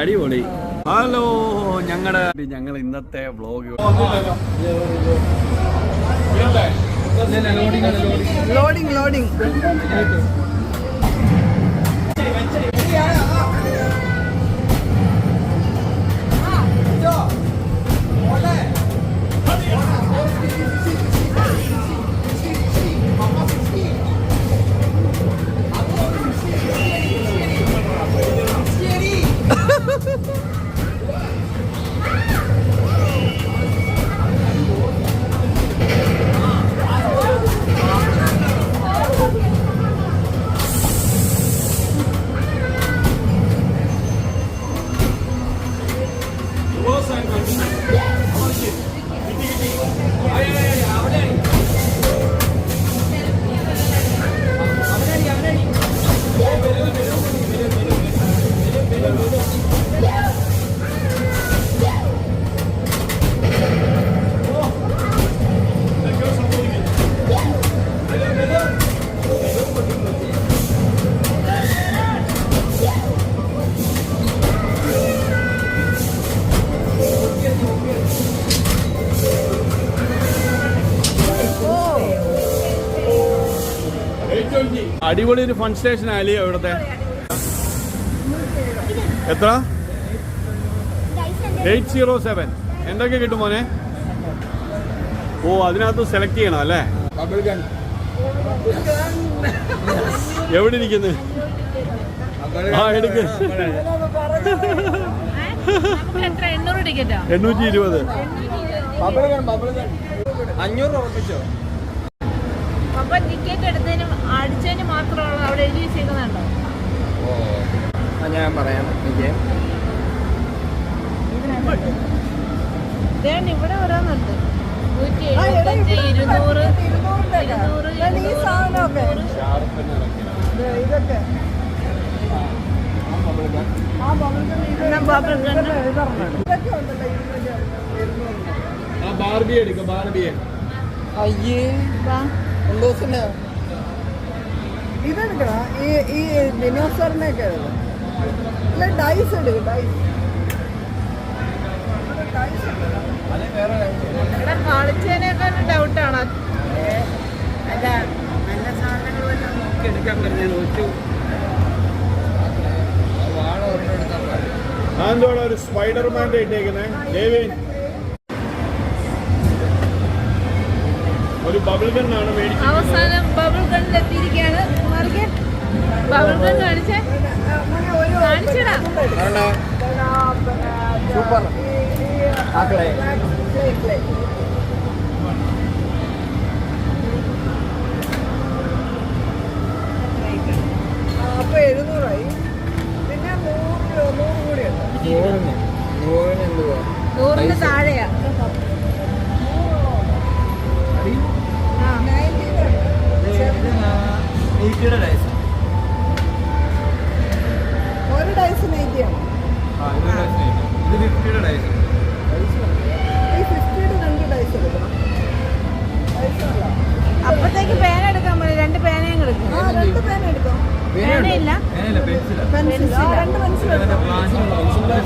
അടിപൊളി. ഹലോ ഞങ്ങളുടെ ഞങ്ങൾ ഇന്നത്തെ വ്ളോഗ് ലോഡിംഗ് ലോഡിങ് അടിപൊളി ഒരു ഫൺ സ്റ്റേഷൻ ആയാലേ അവിടുത്തെ. എത്ര? Eight zero seven. എന്തൊക്കെ കിട്ടും മോനെ? ഓ അതിനകത്ത് സെലക്ട് ചെയ്യണം അല്ലേ? എവിടെ ഇരിക്കുന്നു? ആ എടുക്ക്. എണ്ണൂറ്റി ഇരുപത്. അഞ്ഞൂറ് രൂപ ഉറപ്പിച്ചോ? അപ്പൊ ടിക്കറ്റ് എടുത്തതിനും അടിച്ചതിന് മാത്രമുള്ള അവിടെ എഴുതി വെച്ചേക്കുന്നുണ്ടോ? ഞാൻ പറയാം എനിക്ക് ഇതേണ്ട ഇവിടെ ഓരോന്നുണ്ട്. നൂറ്റി എഴുപത്തഞ്ച് ഇരുന്നൂറ് ഇരുന്നൂറ് ഇതൊക്കെ. എന്നാ ബബിൾ ഗണ്ണ് ഇതൊക്കെ ഉണ്ടല്ലോ ഇരുന്നൂറ് ആ ബാർബി എടുക്ക ബാർബിയെ അയ്യേ ഇതെടുക്കണ? ഈ ഈ ദിനോസറിനെയൊക്കെ അല്ല ഡൈസ് എടുക്കും ഡൈസ് കളിച്ചതിനേക്കാളും ഡൗട്ടാണ് അല്ല നല്ല സാധനങ്ങൾ വല്ലതും നോക്കി എടുക്കാൻ ഒരു സ്പൈഡർമാന്റെ ഇട്ടേക്കുന്നേ. ദേവി അവസാനം ബബിൾ ഗണ്ണിൽ എത്തിയിരിക്കുകയാണ് ബബിൾ ഗൺ കാണിച്ചേ. കാണിച്ചടാ. സൂപ്പർ. ആക്കളെ. അപ്പൊ എഴുന്നൂറായി. പിന്നെ നൂറ് കൂടി നൂറിന് നൂറിന് ഒരു ഡൈസ് നൈറ്റിയാണ് ഈ ഫിഫ്റ്റിയുടെ രണ്ട് ഡൈസ് എടുക്കണം. ഡൈസ് അല്ല അപ്പത്തേക്ക് പേന എടുക്കാൻ പോലെ രണ്ട് പേനയും എടുക്കും. ആ രണ്ട് പേന എടുക്കാം. പേനയില്ല. പെൻസിൽ രണ്ട് പെൻസിൽ എടുക്കാം ഇതാ,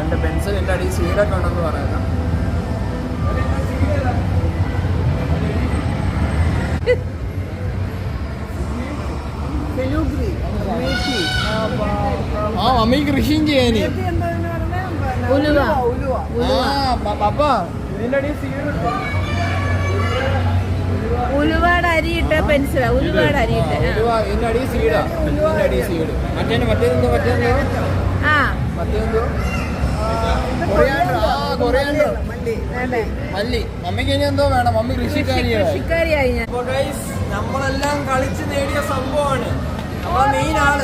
കാർഡ് പെൻസിൽ എന്റെ അടിയിൽ സീഡൊക്കെ ഉണ്ടെന്ന് പറയുന്നത് ആ മമ്മി കൃഷിയും ചെയ്യാന്. ഉലുവാട് അരിയിട്ട് പെൻസില ഉലുവാട് അരിയിട്ട് മറ്റേ മറ്റേതെന്തോ മറ്റേന്ന് ആ. മറ്റേന്തോ മല്ലി. മമ്മിക്ക് ഇനി എന്തോ വേണം. മമ്മി കൃഷിക്കാരിയാണ് കൃഷിക്കാരിയായി നമ്മളെല്ലാം കളിച്ച് നേടിയ സംഭവമാണ്. മെയിൻ ആൾ.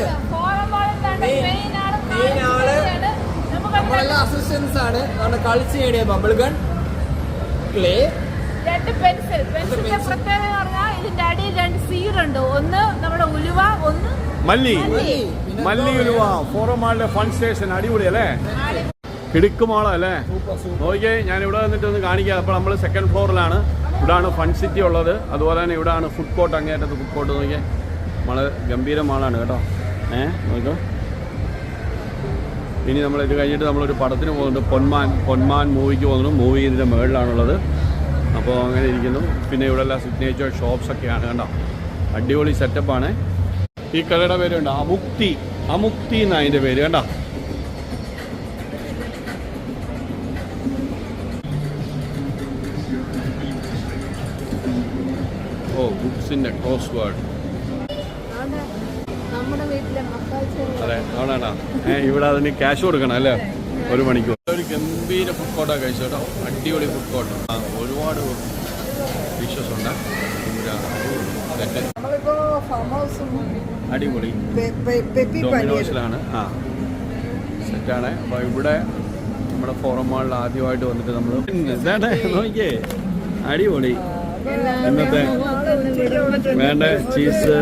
മെയിൻ ആൾ നമ്മളെല്ലാം അസിസ്റ്റൻസ് ആണ്. നമ്മൾ കളിച്ച് നേടിയ ബബിൾ ഗൺ ക്ലേ രണ്ട് പെൻസിൽ പെൻസിലിന്റെ. പ്രത്യേകത എന്ന് പറഞ്ഞാൽ ഇതിന്റെ അടിയിൽ രണ്ട് ഒന്ന് നമ്മുടെ ഉലുവ ഒന്ന് മല്ലി. മല്ലി. മല്ലി. ഉലുവ ഫോറമാളുടെ ഫൺ സ്റ്റേഷൻ അടിപൊളി അല്ലേ? കിടുക്കുമാള അല്ലേ സൂപ്പർ സൂപ്പർ നോക്കിയേ ഞാൻ ഇവിടെ വന്നിട്ട് ഒന്ന് കാണിക്കാം. അപ്പോൾ നമ്മൾ സെക്കൻഡ് ഫ്ലോറിലാണ് ഇവിടാണ് ഫൺ സിറ്റി ഉള്ളത്. അതുപോലെ തന്നെ ഇവിടാണ് ഫുഡ് കോർട്ട് അങ്ങേറ്റത്ത് ഫുഡ് കോർട്ട് നോക്കിയേ നമ്മൾ ഗംഭീര മാളാണ് കേട്ടോ. ഏ നോക്കോ. ഇനി നമ്മൾ ഇത് കഴിഞ്ഞിട്ട് നമ്മളൊരു പടത്തിന് പോകുന്നുണ്ട്. പൊന്മാൻ പൊന്മാൻ മൂവിക്ക് പോകുന്നു മൂവി ഇതിന്റെ മുകളിലാണുള്ളത് അപ്പോൾ അങ്ങനെ ഇരിക്കുന്നു. പിന്നെ ഇവിടെ എല്ലാം സിഗ്നേച്ചർ ഷോപ്സൊക്കെയാണ് കണ്ടോ. അടിപൊളി സെറ്റപ്പാണ് ഈ കടയുടെ പേരുണ്ട് അമുക്തി. അമുക്തി എന്നാണ് അതിന്റെ പേര് കണ്ടോ? ബുക്സിന്റെ ക്രോസ് വേർഡ് അതെ ആണാണോ ഏ ഇവിടെ അതിന് ക്യാഷ് കൊടുക്കണം അല്ലേ? ഒരു മണിക്കൂർ. ഒരു ഗംഭീര ഫുഡ് കോർട്ടാണ് കഴിച്ചു കേട്ടോ. അടിപൊളി ഫുഡ് കോർട്ട് ആ ഒരുപാട് ഡിഷസ് ഉണ്ട്. അടിപൊളി. ഡൊമിനോസിലാണ് ആ. സെറ്റാണ്. അപ്പോൾ ഇവിടെ നമ്മുടെ ഫോറം മാളിൽ ആദ്യമായിട്ട് വന്നിട്ട് നമ്മൾ നോക്കിയേ. അടിപൊളി. ഇന്നത്തെ വേണ്ട ചീസ്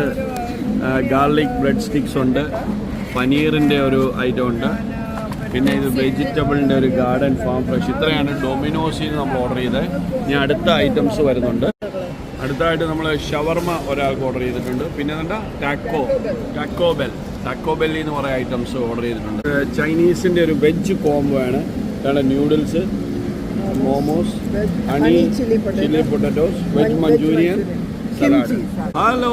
ഗാർലിക് ബ്രെഡ് സ്റ്റിക്സ് ഉണ്ട്. പനീറിന്റെ ഒരു ഐറ്റം ഉണ്ട്. പിന്നെ ഇത് വെജിറ്റബിളിന്റെ ഒരു ഗാർഡൻ ഫാം ഫ്രഷ് ഇത്രയാണ് ഡൊമിനോസിൽ നമ്മൾ ഓർഡർ ചെയ്തത് ഇനി അടുത്ത ഐറ്റംസ് വരുന്നുണ്ട്. അടുത്തായിട്ട് നമ്മൾ ഷവർമ ഒരാൾക്ക് ഓർഡർ ചെയ്തിട്ടുണ്ട്. പിന്നെ എന്താ? Taco Taco Bell taco belly എന്ന് പറയുന്ന ഐറ്റംസ് ഓർഡർ ചെയ്തിട്ടുണ്ട്. ചൈനീസിന്റെ ഒരു വെജ് കോംബോ ആണ്. ഇതാണ് noodles momos honey. Chilli potatoes veg manchurian salad hello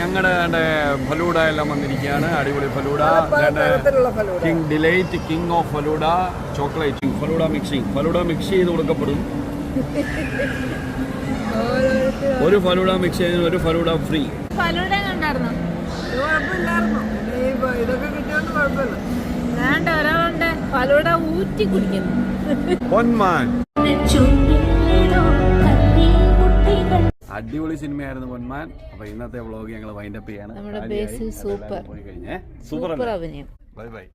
ഞങ്ങളുടെ ഫലൂഡ എല്ലാം വന്നിരിക്കുകയാണ്. അടിപൊളി falooda. King delight king of falooda. Chocolate falooda mixing falooda mix ചെയ്ത് കൊടുക്കപ്പെടും. ഒരു ഫലൂഡ മിക്സ് ചെയ്തതിന് ഒരു ഫലൂഡ ഫ്രീ ഫലൂഡ കണ്ടായിരുന്നു ഇതൊക്കെ കിട്ടിയോണ്ട് കുഴപ്പമില്ല. വേണ്ട ഒരാളുണ്ട്. ഫലൂഡ ഊറ്റി കുടിക്കുന്നു. പൊന്മാൻ അടിപൊളി സിനിമയായിരുന്നു പൊന്മാൻ അപ്പൊ ഇന്നത്തെ വ്ളോഗ് ഞങ്ങൾ വൈൻഡപ്പ് ചെയ്യാണ്. സൂപ്പർ. പോയി കഴിഞ്ഞേ. സൂപ്പർ സൂപ്പർ അഭിനയം. Bye bye